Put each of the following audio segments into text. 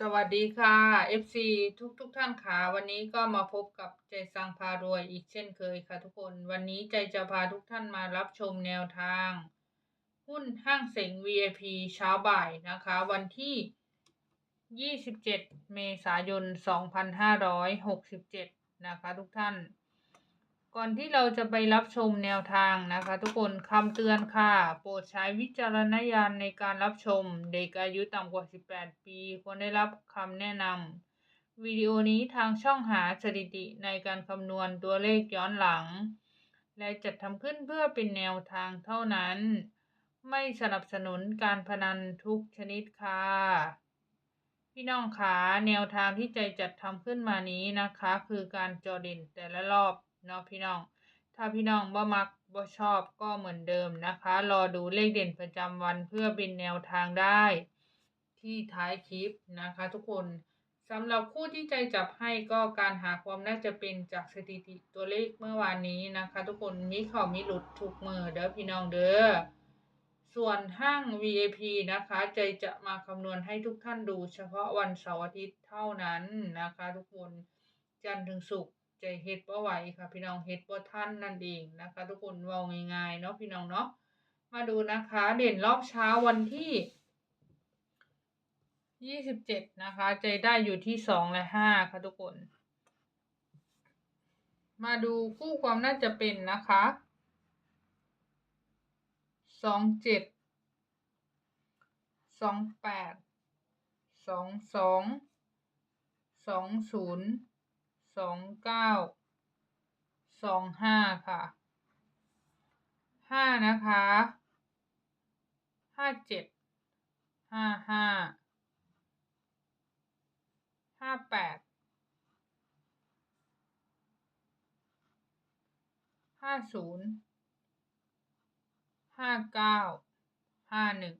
สวัสดีค่ะ FC ทุกทุกๆท่านค่ะ วันนี้ก็มาพบกับใจสังพารวยอีกเช่นเคยค่ะทุกคน วันนี้ใจจะพาทุกท่านมารับชมแนวทาง หุ้นห้างเส็ง VIP เช้าบ่ายนะคะ วันที่ 27 เมษายน 2567 นะคะทุกท่าน ก่อนที่เราจะไปรับชมแนวทางนะคะ ทุกคนคำเตือนค่ะ โปรดใช้วิจารณญาณในการรับชม เด็กอายุต่ำกว่า 18 ปีควรได้รับคำแนะนำวิดีโอนี้ทางช่องหาสถิติในการคำนวณตัวเลขย้อนหลัง และจัดทำขึ้นเพื่อเป็นแนวทางเท่านั้น ไม่สนับสนุนการพนันทุกชนิดค่ะพี่น้องคะแนวทางที่ใจจัดทำขึ้นมานี้นะคะ คือการจอเด่นแต่ละรอบ เนาะพี่น้อง ถ้าพี่น้องบ่มักบ่ชอบก็เหมือนเดิมนะคะ รอดูเลขเด่นประจำวันเพื่อเป็นแนวทางได้ ที่ท้ายคลิปนะคะทุกคนสำหรับคู่ที่ใจจับให้ก็การหาความน่าจะเป็นจากสถิติตัวเลขเมื่อวานนี้นะคะ ทุกคนมีเข่ามีหลุดถูกมือเด้อพี่น้องเด้อส่วนห้าง VIP นะคะ ใจจะมาคำนวณให้ทุกท่านดูเฉพาะวันเสาร์อาทิตย์เท่านั้นนะคะ ทุกคนจันทร์ถึงศุกร์ ใจเฮ็ดบ่ไหวค่ะ พี่น้องเฮ็ดบ่ทันนั่นเองนะคะ ทุกคนเว้าง่ายๆเนาะพี่น้องเนาะมาดูนะคะ เด่นรอบเช้าวันที่27นะคะ ใจได้อยู่ที่2และ5ค่ะทุกคน มาดูคู่ความน่าจะเป็นนะคะสองเจ็ดสองแปดสองสองสองศูนย์ สองเก้าสองห้าค่ะห้านะคะห้าเจ็ดห้าห้าห้าแปดห้าศูนย์ห้าเก้าห้าหนึ่ง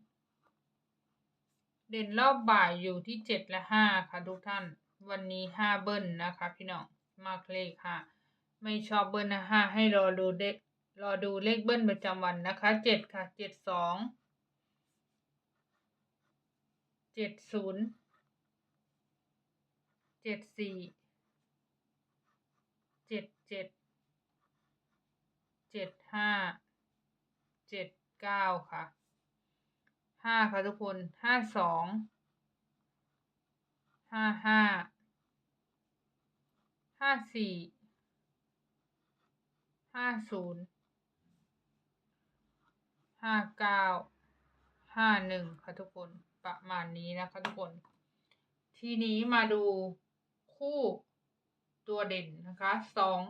เด่นรอบบ่ายอยู่ที่เจ็ดและห้าค่ะทุกท่าน วันนี้ห้าเบิ้ลนะคะพี่น้องมากเลขค่ะ ไม่ชอบเบิ้ลนะห้าให้รอดูเด็กรอดูเลขเบิ้ลประจำวันนะคะเจ็ดค่ะเจ็ดสองเจ็ดศูนย์เจ็ดสี่เจ็ดเจ็ดเจ็ดห้าเจ็ดเก้าค่ะห้าค่ะทุกคนห้าสองห้าห้า ห้าสี่ห้าศูนย์ห้าเก้าห้าหนึ่งค่ะทุกคนประมาณนี้นะคะทุกคน ทีนี้มาดูคู่ตัวเด่นนะคะสอง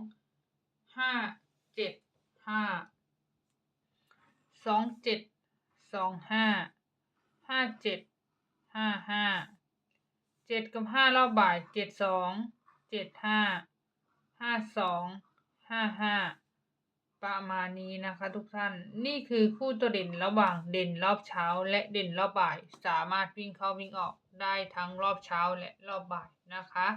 ห้าเจ็ดห้าสองเจ็ดสองห้าห้าเจ็ดห้าห้าเจ็ดกับห้ารอบบ่ายเจ็ดสอง เจ็ดห้าห้าสองห้าห้าประมาณนี้นะคะทุกท่าน นี่คือคู่ตัวเด่นระหว่างเด่นรอบเช้า และเด่นรอบบ่าย สามารถวิ่งเข้าวิ่งออกได้ทั้งรอบเช้าและรอบบ่ายนะคะ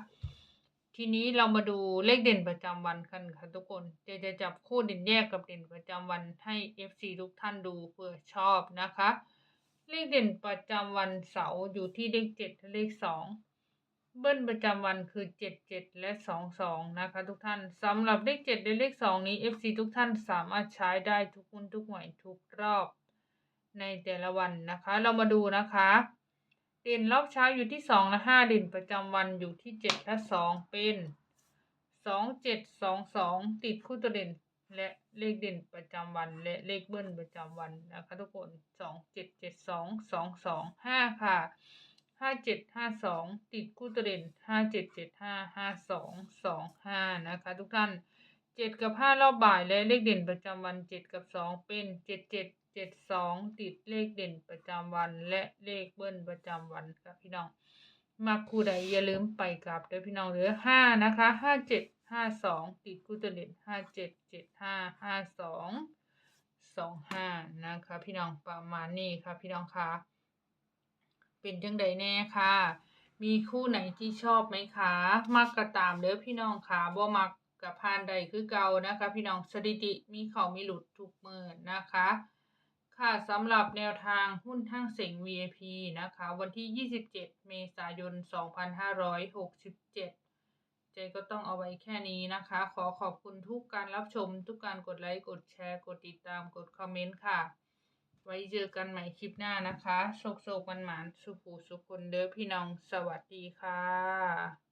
ทีนี้เรามาดูเลขเด่นประจำวันกันค่ะทุกคนจะจะจับคู่เด่นแยกกับเด่นประจำวันให้ FC ทุกท่านดูเพื่อชอบนะคะ เลขเด่นประจำวันเสาร์อยู่ที่เลขเจ็ดและเลขสอง เบิ้ลประจำวันคือเจ็ดเจ็ดและสองสองนะคะทุกท่านสำหรับเลขเจ็ดและเลขสองนี้ FC ทุกท่านสามารถใช้ได้ทุกคนทุกหน่วยทุกรอบในแต่ละวันนะคะ เรามาดูนะคะเด่นรอบเช้าอยู่ที่สองและห้าเด่นประจำวันอยู่ที่เจ็ดและสองเป็นสองเจ็ดสองสองติดคู่ตัวเด่นและเลขเด่นประจำวัน และเลขเบิ้ลประจำวันนะคะทุกคนสองเจ็ดเจ็ดสองสองสองห้าค่ะ ห้าเจ็ดห้าสองติดคู่ตัวเด่นห้าเจ็ดเจ็ดห้าห้าสองสองห้านะคะ ทุกท่านเจ็ดกับห้ารอบบ่ายและเลขเด่นประจำวันเจ็ดกับสองเป็นเจ็ดเจ็ดเจ็ดสองติดเลขเด่นประจำวัน และเลขเบิ้ลประจำวันครับพี่น้องมาคู่ใดอย่าลืมไปกลับเด้อพี่น้องเหลือห้านะคะห้าเจ็ดห้าสองติดคู่ตัวเด่นห้าเจ็ดเจ็ดห้าห้าสองสองห้านะคะ พี่น้องประมาณนี้ค่ะพี่น้องคะ เป็นจังใดแน่ค่ะ มีคู่ไหนที่ชอบไหมคะมักกระตามเด้อพี่น้องค่ะบ่มักกับพานใดคือเก่านะคะ พี่น้องสถิติมีเขามีหลุดทุกมือนะคะ ค่ะสำหรับแนวทางหุ้นทั้งเสียง VIP นะคะ วันที่ 27 เมษายน 2567เจก็ต้องเอาไว้แค่นี้นะคะ ขอขอบคุณทุกการรับชม ทุกการกดไลค์ กดแชร์ กดติดตาม กดคอมเมนต์ค่ะ ไว้เจอกันใหม่คลิปหน้านะคะโชคโชคมันหมานสุขูสุขคนเด้อพี่น้องสวัสดีค่ะ